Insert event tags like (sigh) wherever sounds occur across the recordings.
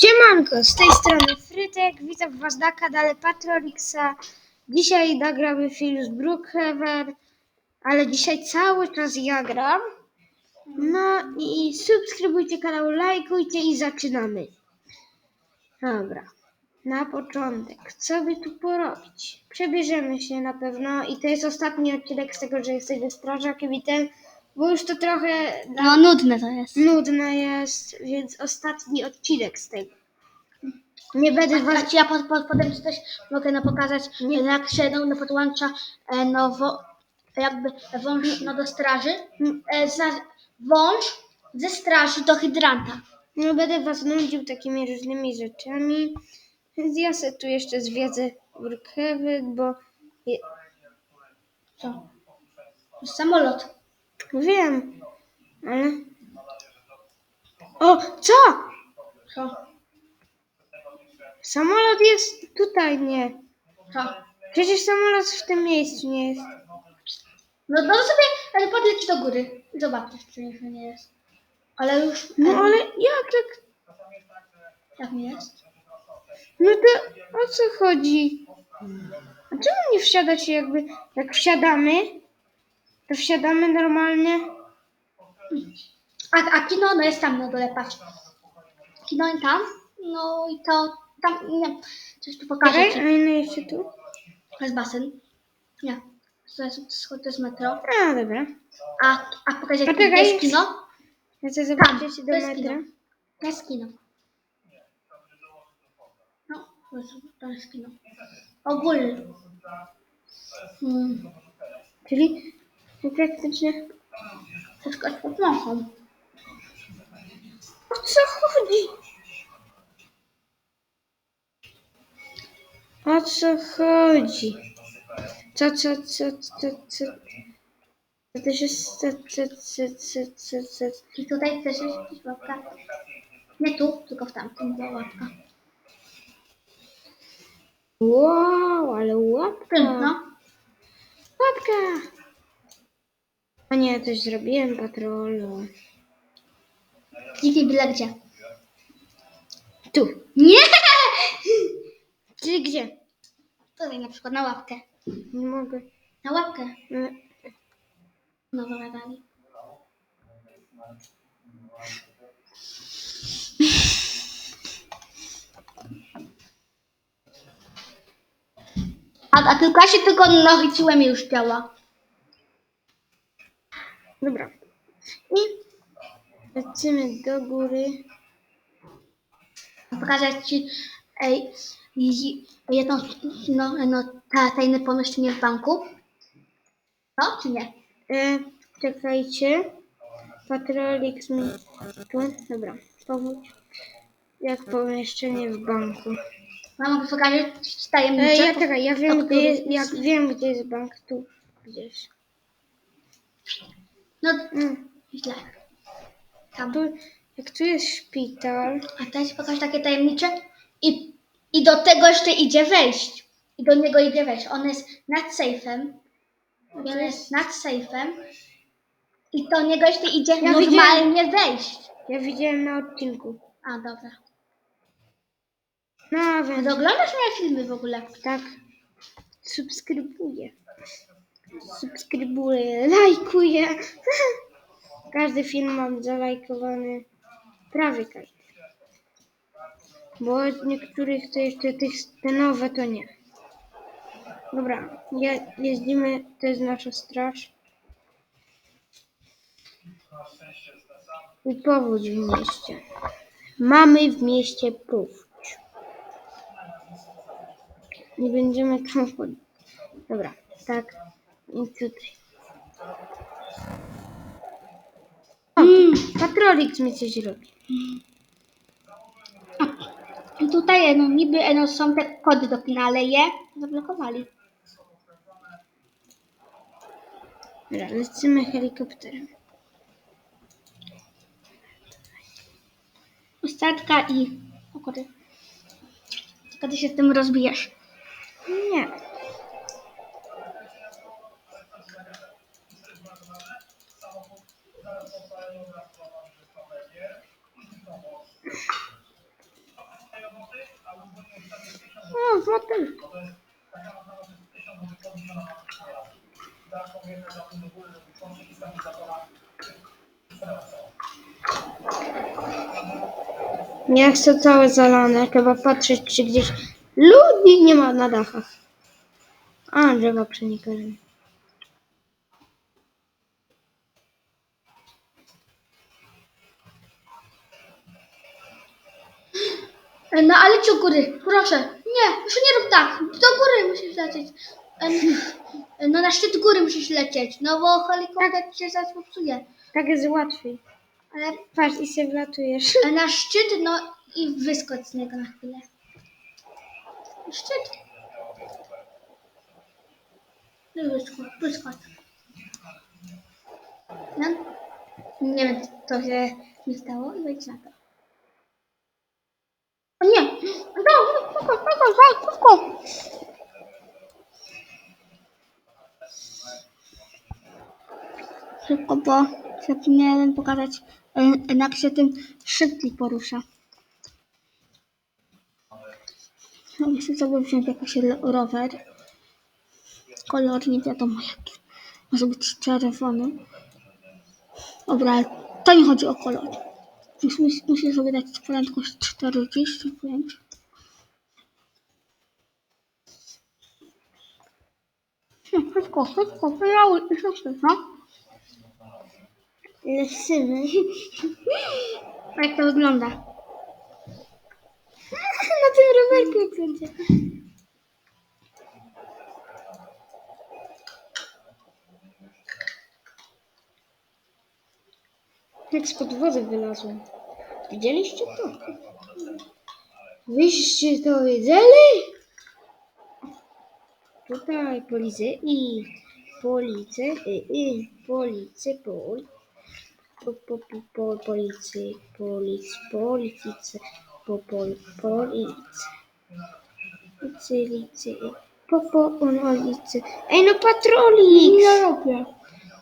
Siemanko, z tej strony Frytek, witam was na kanale Patrolixa. Dzisiaj nagramy film z Brookhaven, ale dzisiaj cały czas ja gram. No i subskrybujcie kanał, lajkujcie i zaczynamy. Dobra, na początek, co by tu porobić? Przebierzemy się na pewno i to jest ostatni odcinek z tego, że jesteśmy strażakiem i ten, bo już to trochę No nudne to jest. nudne jest, więc ostatni odcinek z tego. Nie będę was... Ja pod, pod, potem ci też mogę no pokazać, jak się no, no podłącza e, no, wo, jakby wąż no, do straży, e, zna, wąż ze straży do hydranta. Nie będę was nudził takimi różnymi rzeczami. Więc ja se tu jeszcze zwiedzę Brookhaven, bo je... Co? Samolot. Wiem, ale... O, co? Co? Samolot jest tutaj, nie. Co? Przecież samolot w tym miejscu nie jest. No, no sobie ale podleć do góry i zobaczysz, czy nie, nie jest. Ale już. No ale jak tak? Jak nie jest? No to o co chodzi? A czemu nie wsiada się jakby... Jak wsiadamy, to wsiadamy normalnie? A, a kino no jest tam na dole, patrz. Kino i tam. No i to tam, nie coś tu pokażę Czekaj, a inne jeszcze tu? To jest basen. Nie. To jest, to jest metro. A, dobra. A, a pokażę A czekaj. jest kino? Ja chcę zobaczyć do metra. kino. To jest kino. No, to jest, to jest kino. Ogólnie. Hmm. Czyli praktycznie... Wszystko jest pod nochą. O co chodzi? O co chodzi? Co, co, co, co, co? To też jest... Co, co, co, co, co, co? I tutaj też jest jakaś łapka. Nie tu, tylko w tamtym była łapka. Wow, ale łapka. no. Łapka. A nie, coś zrobiłem patrolu. Kliknij byle gdzie. Tu. Nie! Czyli gdzie? Tutaj na przykład na łapkę. Nie mogę. Na łapkę. No, No dobra, dalej. A, a tylko się tylko nachyciłem i już działa. Dobra. I lecimy do góry. Pokażę ci ej, jedno no, no, ta, tajne pomieszczenie w banku. No, czy nie? E, czekajcie. Patrolix mi... Tu? Dobra. Powódź. Jak pomieszczenie w banku. Mogę pokazać ci E, ja czekaj, ja wiem, to gdzie jest, jak wiem, gdzie jest bank. Tu. Gdzieś. No, Mm. źle. Tam. Tu, jak tu jest szpital. A teraz pokażę takie tajemnicze. I, I do tego jeszcze idzie wejść. I do niego idzie wejść. On jest nad sejfem. On jest nad sejfem. I do niego jeszcze idzie Ja normalnie wejść. Ja widziałem na odcinku. A, dobra. No, więc oglądasz moje filmy w ogóle? tak. Subskrybuję. Subskrybuję, lajkuję. (laughs) Każdy film mam zalajkowany. Prawie każdy. Bo od niektórych to jeszcze tych, te nowe to nie. Dobra, je, jeździmy, to jest nasza straż. I powódź w mieście. Mamy w mieście powódź. Nie będziemy tam chodzić. Dobra, tak. I tutaj. O, Patrolix mi coś robi. I tutaj no, niby no, są te kody do kina, ale je zablokowali. Dobra, lecimy helikopterem. Ustatka i... O kurde. Ty się z tym rozbijesz. Nie. Miasto całe zalane. Trzeba patrzeć, czy gdzieś ludzi nie ma na dachach. A, drzewa przenikają. No ale u góry, proszę. Nie, już nie rób tak. Do góry musisz lecieć. No na szczyt góry musisz lecieć, no bo helikopter ci się zaraz popsuje. Tak jest łatwiej. Ale Patrz i się wlatujesz. na szczyt, no i wyskocz z niego na chwilę. Szczyt. No i wyskocz, wyskocz. No. Nie wiem, co się mi stało i wejdź na to. O nie! No, szybko, szybko, szybko! Szybko, bo zapomniałem pokazać, jak się ten szybki porusza. No, Muszę sobie wziąć jakiś rower. Kolor nie wiadomo jaki. Może być czerwony. Dobra, to nie chodzi o kolor. Muszę, muszę sobie dać prędkość 45. No, Szybko, szybko, wylały i szybko, no. Lesymy. A jak to wygląda? Na tym rowerku będzie. Jak spod wody wylazłem. Widzieliście to? Wyście to widzieli? Tutaj policy i policy i, i policy pol po, po, po, po, policy polic polityce po pol policy licy po po ulicy Ej no patrolik! Nie robię.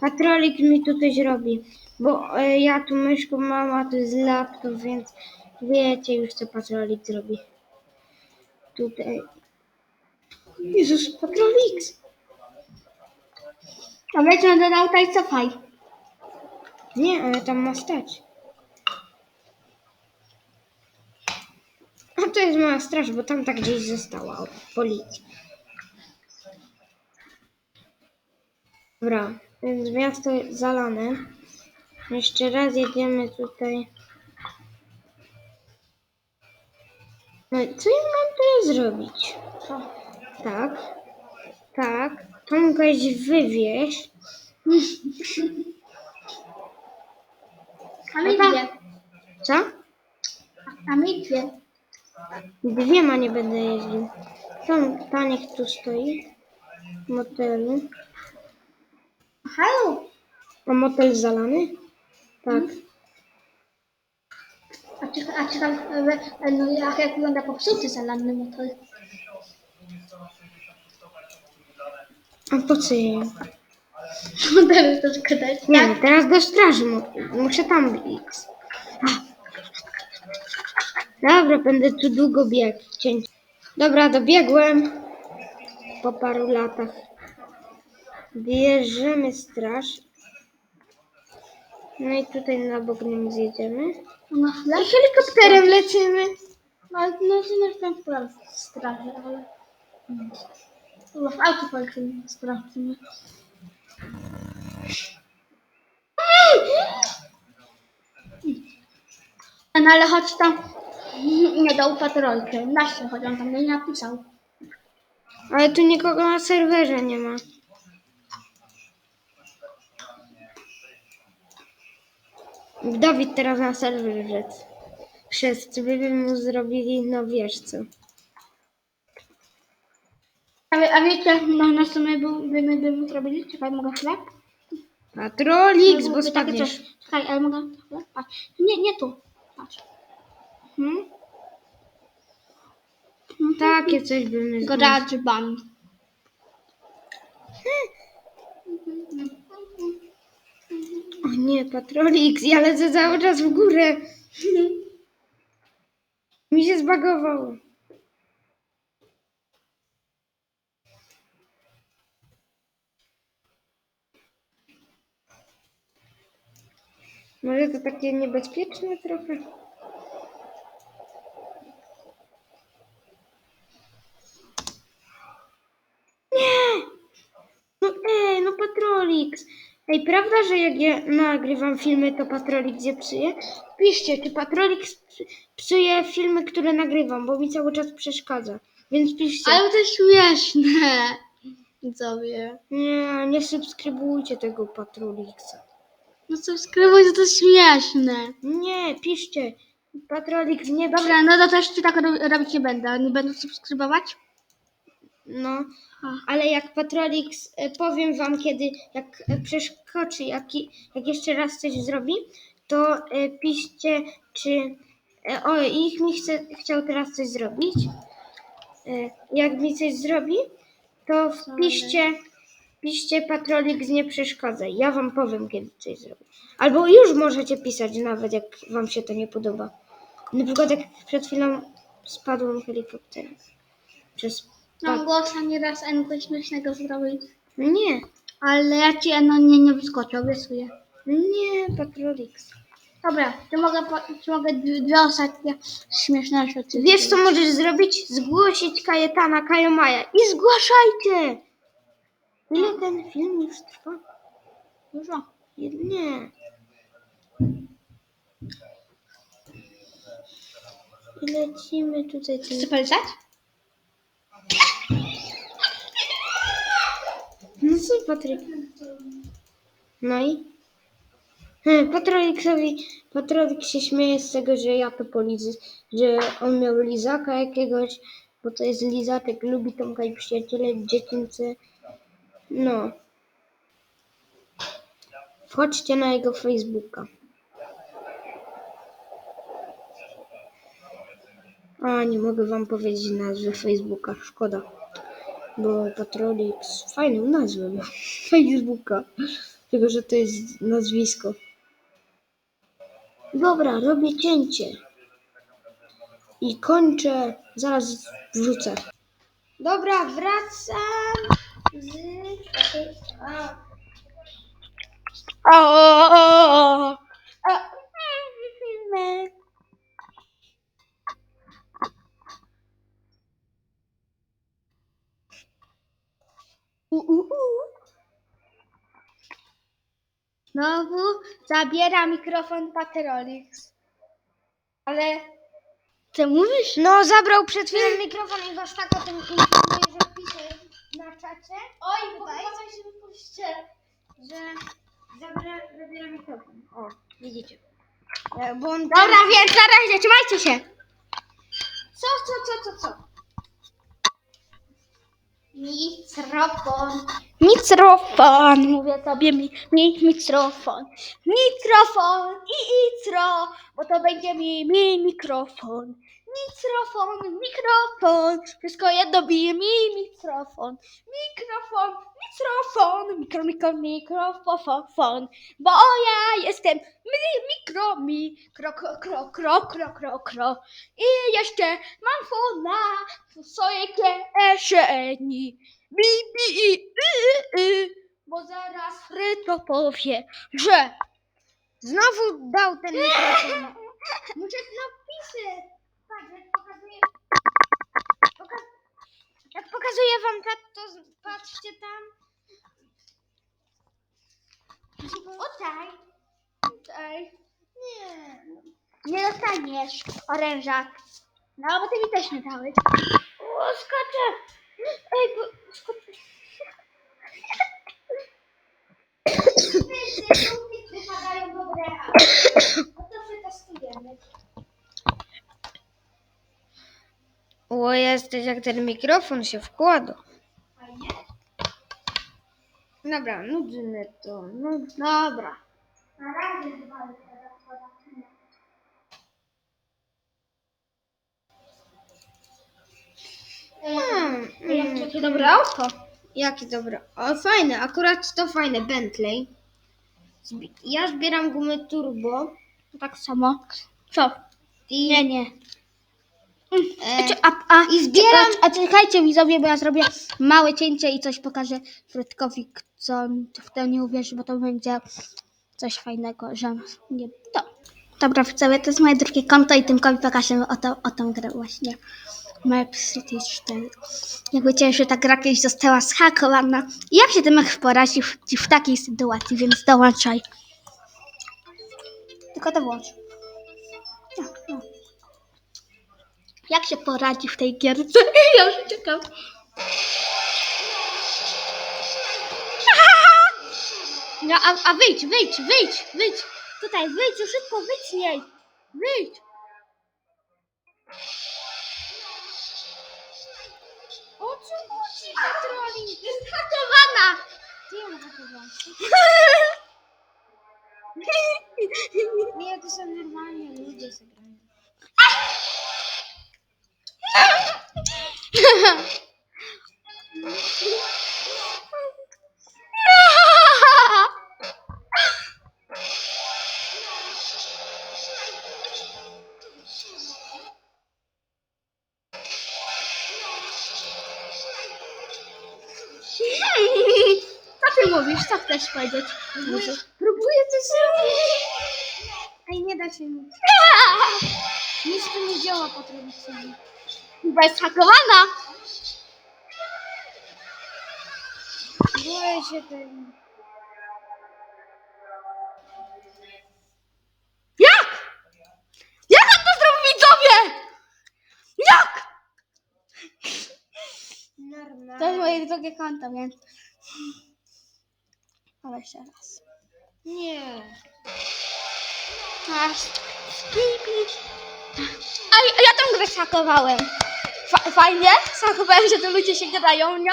Patrolik mi tu coś robi, bo e, ja tu myszką mam, a to jest laptop, więc wiecie już co patrolik zrobi. Tutaj. Jezus, patrolik! A na do auta i cofaj. Nie, ale tam ma stać. A to jest mała straż, bo tam tak gdzieś została od policji. Dobra, więc miasto zalane. Jeszcze raz jedziemy tutaj. No i co ja mam teraz zrobić? Co? Tak, tak. Tam kogoś wywieźć. (laughs) A my Dobra. dwie. Co? A my dwie. Dwiema nie będę jeździł. Ta niech tu stoi. W motelu. Halo. A motel zalany? Tak. A czy, a czy tam, e, no jak, jak wygląda popsuty zalanny motor? A po co jej? (laughs) No teraz to szkodać. Nie, teraz do straży mu- muszę tam biec. Dobra, będę tu długo biegł. Dobra, dobiegłem. Po paru latach. Bierzemy straż. No i tutaj na bok nim zjedziemy. No chwilę. I helikopterem lecimy. No, no, no, no, tam spraw straży, ale... Chyba w auto sprawdźmy. No ale chodź tam, nie dał patrolkę, na się, choć on tam nie napisał. Ale tu nikogo na serwerze nie ma. Dawid teraz na serwer rzec. Wszyscy by mu zrobili, no wiesz co. A, wie- a wiecie, no, na co my by, my zrobili? Czekaj, mogę chwilę? Patrolix, bo Byłoby takie spadniesz. coś. Czekaj, ale mogę chwilę? Patrz. Nie, nie tu. Patrz. Hmm? Takie coś by my zrobili. Garage band. O nie, Patrolix, ja lecę cały czas w górę. (laughs) Mi się zbagowało. Może to takie niebezpieczne trochę? Nie! No ej, no Patrolix. Ej, prawda, że jak ja nagrywam filmy, to Patrolix je psuje? Piszcie, czy Patrolix ps- psuje filmy, które nagrywam, bo mi cały czas przeszkadza. Więc piszcie. Ale to śmieszne. Widzowie. Nie, nie subskrybujcie tego Patrolixa. No subskrybuj, to śmieszne. Nie, piszcie. Patrolix nie przy... Dobra, no to też ci tak ro- robić nie będę. Nie będę subskrybować? No, ale jak Patrolix, e, powiem wam kiedy, jak e, przeskoczy, jak, i- jak jeszcze raz coś zrobi, to e, piszcie, czy... e, O, ich mi chce, chciał teraz coś zrobić. E, Jak mi coś zrobi, to wpiszcie, piszcie Patrolix nie przeszkadzaj. Ja wam powiem, kiedy coś zrobi. Albo już możecie pisać nawet, jak wam się to nie podoba. Na przykład jak przed chwilą spadłem helikopterem. Przez... Mam głos, a nieraz N śmiesznego zrobić. Nie, Ale ja ci no nie, nie wyskoczę, obiecuję. nie, Patrolix. Dobra, czy mogę, po- czy mogę dwie, dwie ostatnie śmieszne rzeczy? Wiesz co możesz zrobić? Zgłosić Kajetana Kajomaja i zgłaszajcie! Ile ten film już trwa? Dużo. Nie. I lecimy tutaj Chcesz tym... No co Patryk? No i? Hmm, Patrolik się śmieje z tego, że ja to polizy, że on miał lizaka jakiegoś, bo to jest lizatek, lubi Tomka i przyjaciele dziecięce. No. Wchodźcie na jego Facebooka. A, nie mogę wam powiedzieć nazwy Facebooka, szkoda. Bo Patrolix fajną nazwę ma (laughs) Facebooka. Tylko, że to jest nazwisko. Dobra, robię cięcie. I kończę. Zaraz wrzucę. Dobra, wracam. O, Znowu zabiera mikrofon Patrolix. Ale ty mówisz? No, zabrał przed chwilą mikrofon i was tak o tym na czacie. Oj, Tutaj. pokazać się wypuśćcie. że zabiera, zabiera mikrofon. O, widzicie. E, Bo on Dobra, więc na razie, trzymajcie się. Co, co, co, co, co? Mikrofon. Mikrofon, mówię sobie mi, mi mikrofon. Mikrofon i itro, bo to będzie mi, mi mikrofon. Mikrofon, mikrofon, wszystko jedno bije mi mikrofon. Mikrofon, mikrofon, mikro, mikro, mikrofon, bo ja jestem mi, mikro, mikro, kro, kro, kro, kro, kro, kro. I jeszcze mam fona w swojej kieszeni. Bi, bi, i, y, y, bo zaraz Fryto powie, że Znowu dał ten mikrofon. (laughs) Muszę napisy. Pokazuję wam tak, to patrzcie tam. o tak, Tutaj. Nie. nie dostaniesz oręża. No, bo ty mi też nie dałeś. O, skaczę. Ej, bo skaczę. Wypadają dobre, a (coughs) to przetestujemy. O, jesteś jak ten mikrofon się wkłada. Dobra, nudne to. No, Dobra. Na razie. Hmm, Jak jakie dobre auto. Jakie dobre. O, fajne, akurat to fajne, Bentley. Zbi- Ja zbieram gumy turbo. Tak samo. Co? I, Nie, nie. E, A, a, I zbieram- A, a czekajcie widzowie, bo ja zrobię małe cięcie i coś pokażę Frytkowi, co on w to nie uwierzy, bo to będzie coś fajnego, że nie to. Dobra, widzowie, to jest moje drugie konto i Tymkowi pokażemy o, to, o tą grę właśnie. Map City 4. Jak wiecie, że ta gra kiedyś została zhakowana. I jak się Tymek porazi w, w takiej sytuacji, więc dołączaj. Tylko to włącz. Jak się poradzi w tej gierce? (laughs) Ja już czekam. No, a, a wyjdź, wyjdź, wyjdź, wyjdź. Tutaj, wyjdź, szybko, wyjdź z niej. Wyjdź. O co chodzi, Patrolik? Jest hakowana. Ty ją. (laughs) Nie, to są normalnie ludzie zagrają. Co ty mówisz? Co chcesz powiedzieć? Próbuję coś zrobić. Ej, nie da się nic. Nic tu nie działa, Patrolik. Chyba jest hakowana. Boję się tego. Jak? Jak on to zrobił widzowie? Jak? Normalnie. To jest moje drugie konto, więc... Ale jeszcze raz. Nie. Aż. A, a ja tą grę zhakowałem. Fa- fajnie? Zhakowałem, że to ludzie się gadają nią.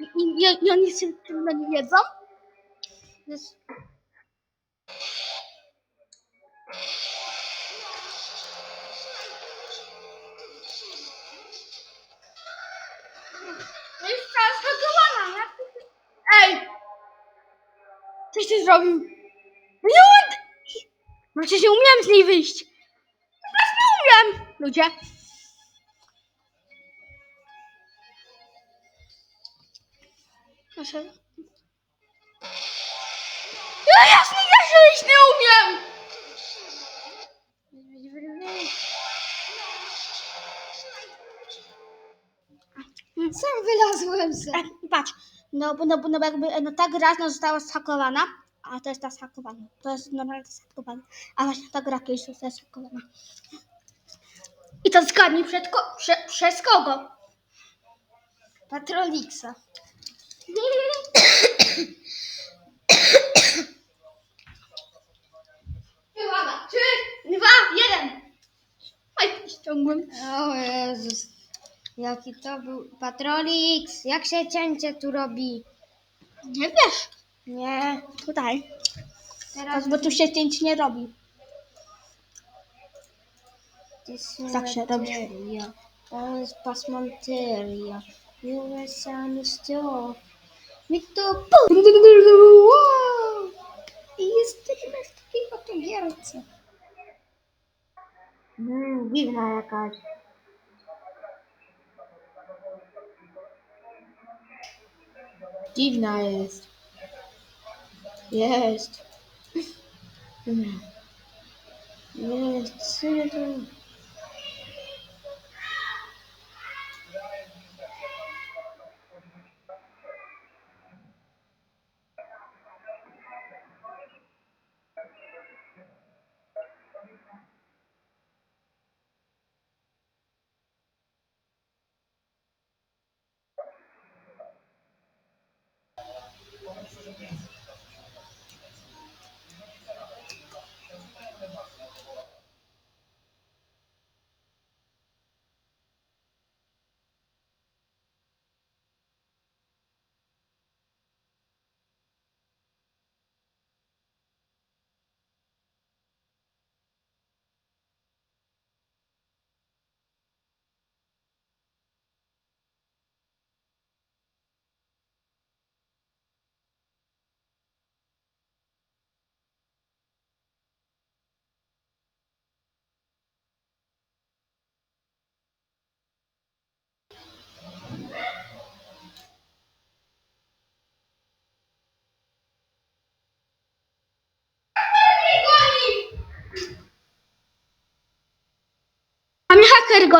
I, i, i oni się tym nie wiedzą. No się... Ej! Coś ty zrobił? On... No przecież nie umiałem z niej wyjść. Prostu nie umiem. Ludzie. Proszę. Ja jasne, ja się nie umiem. Sam wylazłem se. E, patrz, no, bo- no, no, bo jakby, no ta gra no, została zhakowana, a to jest ta zhakowana. To jest normalnie zhakowana. A właśnie ta gra kiedyś została zhakowana. I to zgadnij przed ko- prze, przez kogo? Patroliksa. Uwaga, trzy, dwa, jeden. Oj, ściągłem. O Jezus. Jaki to był Patrolix. Jak się cięcie tu robi? Nie wiesz. Nie. Tutaj. Teraz Bo tu się cięć nie robi. Tak się robi. To jest pasmanteria. USA stuff. Mi to pu- Wow! I jesteśmy w takiej oto gierce. Mmm, Okay.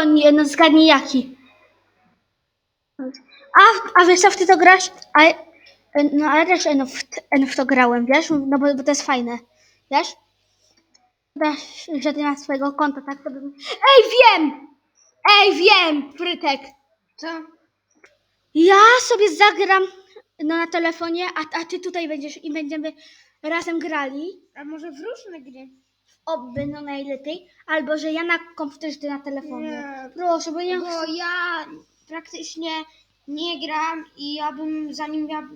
Nie, no zgadnij jaki. A, a wiesz co, w ty to grasz? A, no ale też no, w, no, w to grałem, wiesz? No bo, bo to jest fajne, wiesz? Wiesz, że ty masz swojego konta, tak? Ej, wiem! Ej, wiem, Frytek! Co? Ja sobie zagram no, na telefonie, a, a ty tutaj będziesz i będziemy razem grali. A może w różne gry? Oby, no najlepiej. Albo, że ja na komputerze, ty na telefonie. Nie. Proszę, bo ja... Bo ja praktycznie nie gram i ja bym zanim ja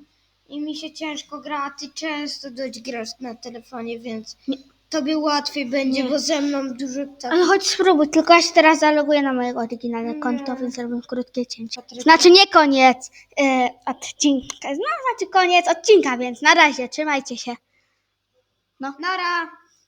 i mi się ciężko gra, a ty często dość grasz na telefonie, więc Nie. tobie łatwiej będzie, Nie. bo ze mną dużo tak. Ale chodź spróbuj, tylko ja się teraz zaloguję na mojego oryginalne Nie. konto, więc zrobię krótkie cięcie. Znaczy nie koniec e, odcinka, no znaczy koniec odcinka, więc na razie, trzymajcie się. Nara!